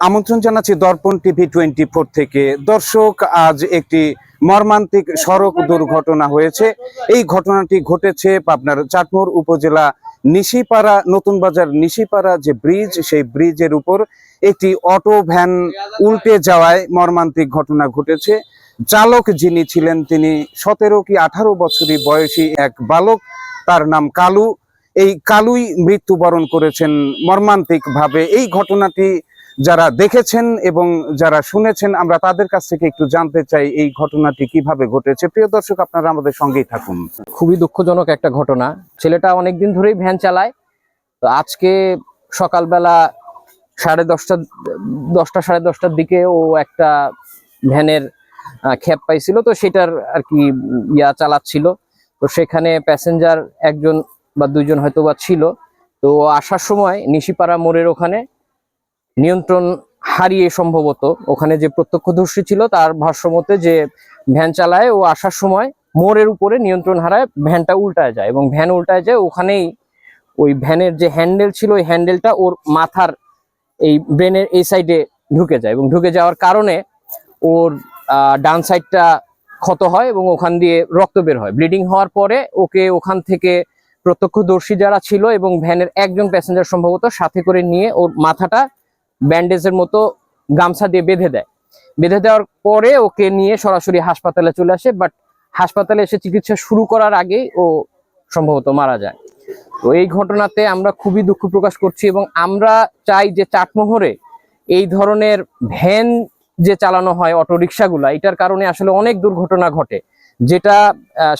আমন্ত্রণ জানাচ্ছি দর্পণ TV twenty four থেকে। দর্শক, আজ একটি মর্মান্তিক সড়ক দুর্ঘটনা হয়েছে। এই ঘটনাটি ঘটেছে পাবনার চাটমোর উপজেলা নিশিপাড়া, নতুন বাজার নিশিপাড়া যে ব্রিজ, সেই ব্রিজের উপর একটি অটো ভ্যান উল্টে যাওয়ায় মর্মান্তিক ঘটনা ঘটেছে। চালক যিনি ছিলেন তিনি সতেরো কি আঠারো বছরই বয়সী এক বালক, তার নাম কালু। এই কালুই মৃত্যুবরণ করেছেন মর্মান্তিক ভাবে এই ঘটনাটি যারা দেখেছেন এবং যারা শুনেছেন, আমরা তাদের কাছ থেকে একটু জানতে চাই এই ঘটনাটি কীভাবে ঘটেছে। প্রিয় দর্শক, আপনারা আমাদের সঙ্গেই থাকুন। খুবই দুঃখজনক একটা ঘটনা। ছেলেটা অনেকদিন ধরেই ভ্যান চালায়। তো আজকে সকালবেলা সাড়ে দশটা দশটা, সাড়ে দশটার দিকে ও একটা ভ্যানের খ্যাপ পাইছিল। তো সেটার আর কি ইয়া চালাচ্ছিল। তো সেখানে প্যাসেঞ্জার একজন বা দুইজন হয়তো বা ছিল। তো আসার সময় নিশিপাড়া মোড়ের ওখানে নিয়ন্ত্রণ হারিয়ে সম্ভবত ওখানে যে প্রত্যক্ষদর্শী ছিল তার ভাষ্যমতে যে ভ্যান চালায় ও আসার সময় মোড়ের উপরে নিয়ন্ত্রণ হারায় ভ্যানটা উল্টায় যায় এবং ভ্যান উল্টায় যায় ওখানেই ওই ভ্যানের যে হ্যান্ডেল ছিল ওই হ্যান্ডেলটা ওর মাথার এই ব্রেনের এই সাইডে ঢুকে যায় এবং ঢুকে যাওয়ার কারণে ওর ডান সাইডটা ক্ষত হয় এবং ওখান দিয়ে রক্ত বের হয়। ব্লিডিং হওয়ার পরে ওকে ওখান থেকে প্রত্যক্ষদর্শী যারা ছিল এবং ভ্যানের একজন প্যাসেঞ্জার সম্ভবত সাথে করে নিয়ে ওর মাথাটা ব্যান্ডেজের মতো গামছা দিয়ে বেঁধে দেয়। বেঁধে দেওয়ার পরে ওকে নিয়ে সরাসরি হাসপাতালে চলে আসে বাট হাসপাতালে এসে চিকিৎসা শুরু করার আগেই ও সম্ভবত মারা যায়। তো এই ঘটনাতে আমরা খুবই দুঃখ প্রকাশ করছি এবং আমরা চাই যে চাটমোহরে এই ধরনের ভ্যান যে চালানো হয় অটো রিক্সাগুলা এটার কারণে আসলে অনেক দুর্ঘটনা ঘটে, যেটা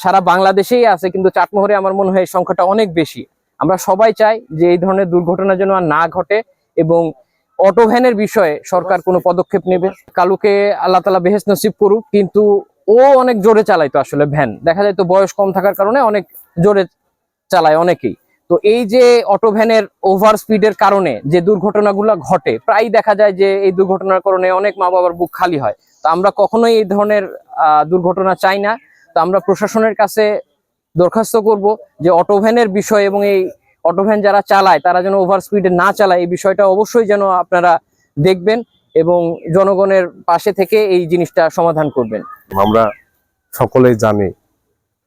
সারা বাংলাদেশেই আছে, কিন্তু চাটমোহরে আমার মনে হয় সংখ্যাটা অনেক বেশি। আমরা সবাই চাই যে এই ধরনের দুর্ঘটনা যেন আর না ঘটে এবং অটো ভ্যানের বিষয়ে সরকার কোনো পদক্ষেপ নেবে? কালুকে আল্লাহ তালা বেহেস নসিব করুক, কিন্তু ও অনেক জোরে চালাইতো আসলে ভ্যান। দেখা যায় তো বয়স কম থাকার কারণে অনেক জোরে চালায় অনেকেই। তো এই যে অটো ভ্যানের ওভার স্পিডের কারণে যে দুর্ঘটনাগুলো ঘটে প্রায় দেখা যায় যে এই দুর্ঘটনার কারণে অনেক মা বাবার বুক খালি হয়। তো আমরা কখনোই এই ধরনের দুর্ঘটনা চাই না। তো আমরা প্রশাসনের কাছে দরখাস্ত করব যে অটো ভ্যানের বিষয় এবং এই অটো ভ্যান যারা চালায়, তারা যেন ওভার স্পিডে না চালায়, এই বিষয়টা অবশ্যই যেন আপনারা দেখবেন এবং জনগণের পাশে থেকে এই জিনিসটা সমাধান করবেন। আমরা সকলেই জানি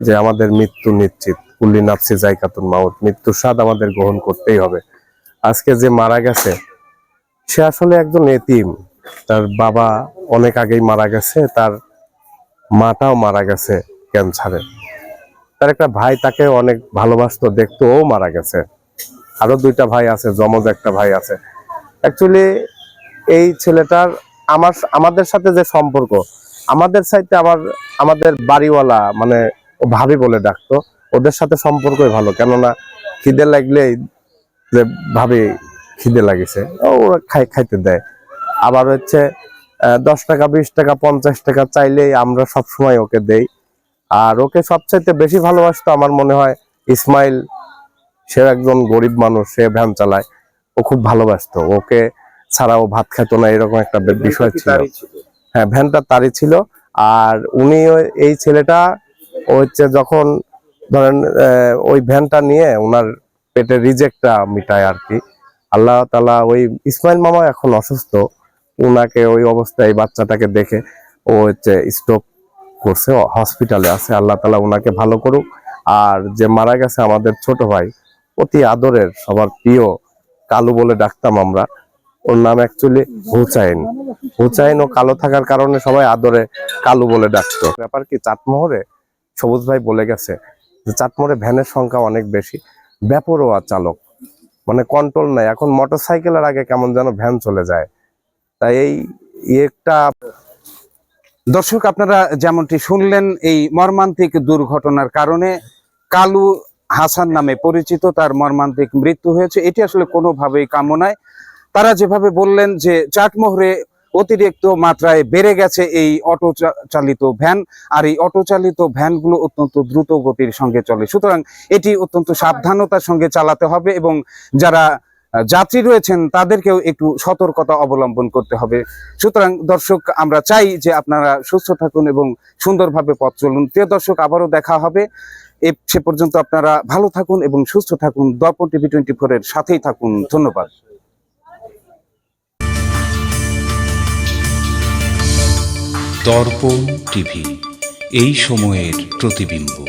যে আমাদের মৃত্যু নিশ্চিত। কুল্লি নাফসি জায়কাতুন মাউত, মৃত্যুর স্বাদ আমাদের গ্রহণ করতেই হবে। আজকে যে মারা গেছে, সে আসলে একজন এতিম। তার বাবা অনেক আগেই মারা গেছে, তার মাটাও মারা গেছে ক্যান্সারে। তার একটা ভাই তাকে অনেক ভালোবাসতো দেখতো ও মারা গেছে। আরও দুইটা ভাই আছে জমজ একটা ভাই আছে। অ্যাকচুয়ালি এই ছেলেটার আমার, আমাদের সাথে যে সম্পর্ক, আমাদের সাইতে আমার আমাদের বাড়িওয়ালা মানে ভাবি বলে ডাকতো, ওদের সাথে সম্পর্কই ভালো। কেননা খিদে লাগলেই যে ভাবি খিদে লাগিছে, ওরা খাই, খাইতে দেয়। আবার হচ্ছে দশ টাকা, বিশ টাকা, পঞ্চাশ টাকা চাইলেই আমরা সব সময় ওকে দেই। আর ওকে সবচাইতে বেশি ভালোবাসতো আমার মনে হয় ইসমাইল। সে একজন গরিব মানুষ সে ভ্যান চালায়। ও খুব ভালোবাসতো। ওকে ছাড়া ও ভাত খেত না এরকম একটা বিষয় ছিল। হ্যাঁ ভ্যানটা তারই ছিল। আর উনি এই ছেলেটা ও হচ্ছে যখন ধরেন ওই ভ্যানটা নিয়ে ওনার পেটে রিজেক্টটা মিটায় আর কি। আল্লাহ তালা ওই ইসমাইল মামা এখন অসুস্থ। উনাকে ওই অবস্থায় বাচ্চাটাকে দেখে ও হচ্ছে স্ট্রোক করছে হসপিটালে আছে, আল্লাহ তালা ওনাকে ভালো করুক। আর যে মারা গেছে আমাদের ছোট ভাই, অতি আদরের, সবার প্রিয় কালু বলে ডাকতাম আমরা, ওর নাম অ্যাকচুয়ালি হুচাইন হুচাইন ও কালো থাকার কারণে সবাই আদরে কালু বলে ডাকতো। ব্যাপার কি, চাটমোহরে সবুজ ভাই বলে গেছে যে চাটমোহরে ভ্যানের সংখ্যা অনেক বেশি ব্যাপরোয়া চালক মানে কন্ট্রোল নাই। এখন মোটর সাইকেলের আগে কেমন যেন ভ্যান চলে যায়। তাই এই একটা দর্শক, আপনারা যেমনটি শুনলেন, এই মর্মান্তিক দুর্ঘটনার কারণে কালু হাসান নামে পরিচিত, তার মর্মান্তিক মৃত্যু হয়েছে। এটি আসলে কোনোভাবেই কামনায় তারা যেভাবে বললেন যে চাটমোহরে অতিরিক্ত মাত্রায় বেড়ে গেছে এই অটো চালিত ভ্যান, আর এই অটো চালিত ভ্যানগুলো অত্যন্ত দ্রুত গতির সঙ্গে চলে। সুতরাং এটি অত্যন্ত সাবধানতার সঙ্গে চালাতে হবে এবং যারা যাত্রী রয়েছেন, তাদেরকেও একটু সতর্কতা অবলম্বন করতে হবে। সুতরাং দর্শক, আমরা চাই যে আপনারা সুস্থ থাকুন এবং সুন্দরভাবে পথ চলুন। প্রিয় দর্শক, আবারও দেখা হবে। এ, সে পর্যন্ত আপনারা ভালো থাকুন এবং সুস্থ থাকুন। দর্পণ টিভি টোয়েন্টি ফোরের সাথেই থাকুন। ধন্যবাদ। দর্পণ টিভি, এই সময়ের প্রতিবিম্ব।